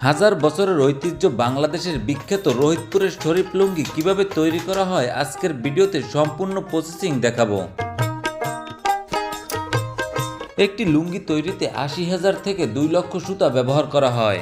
হাজার বছরের ঐতিহ্য বাংলাদেশের বিখ্যাত রোহিতপুরের শরীফ লুঙ্গি কীভাবে তৈরি করা হয়, আজকের ভিডিওতে সম্পূর্ণ প্রসেসিং দেখাবো। একটি লুঙ্গি তৈরিতে আশি হাজার থেকে দুই লক্ষ সুতা ব্যবহার করা হয়।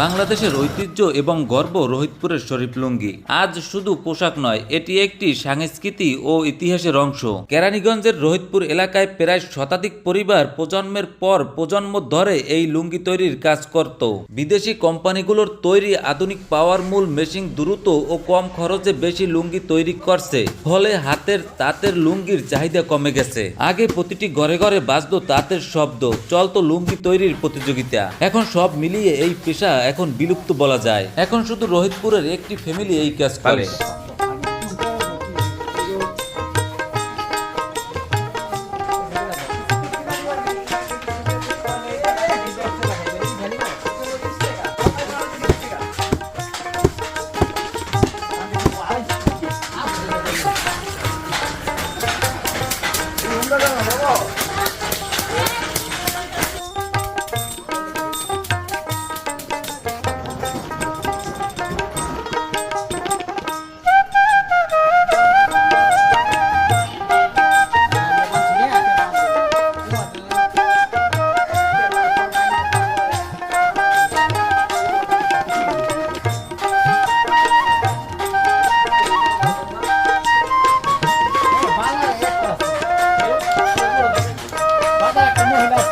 বাংলাদেশের ঐতিহ্য এবং গর্ব রোহিতপুরের শরীফ লুঙ্গি। আজ শুধু পোশাক নয়, এটি একটি সংস্কৃতি ও ইতিহাসের অংশ। কেরানীগঞ্জের রোহিতপুর এলাকায় প্রায় শতাধিক পরিবার প্রজন্মের পর প্রজন্ম ধরে এই লুঙ্গি তৈরির কাজ করত। বিদেশি কোম্পানিগুলোর তৈরি আধুনিক পাওয়ার মূল মেশিন দ্রুত ও কম খরচে বেশি লুঙ্গি তৈরি করছে। ফলে হাতের তাঁতের লুঙ্গির চাহিদা কমে গেছে। আগে প্রতিটি ঘরে ঘরে বাজতো তাঁতের শব্দ, চলতো লুঙ্গি তৈরির প্রতিযোগিতা। এখন সব মিলিয়ে এই পেশা এখন বিলুপ্ত বলা যায়। এখন শুধু রোহিতপুরের একটি ফ্যামিলি এই কাজ করে। Thank you.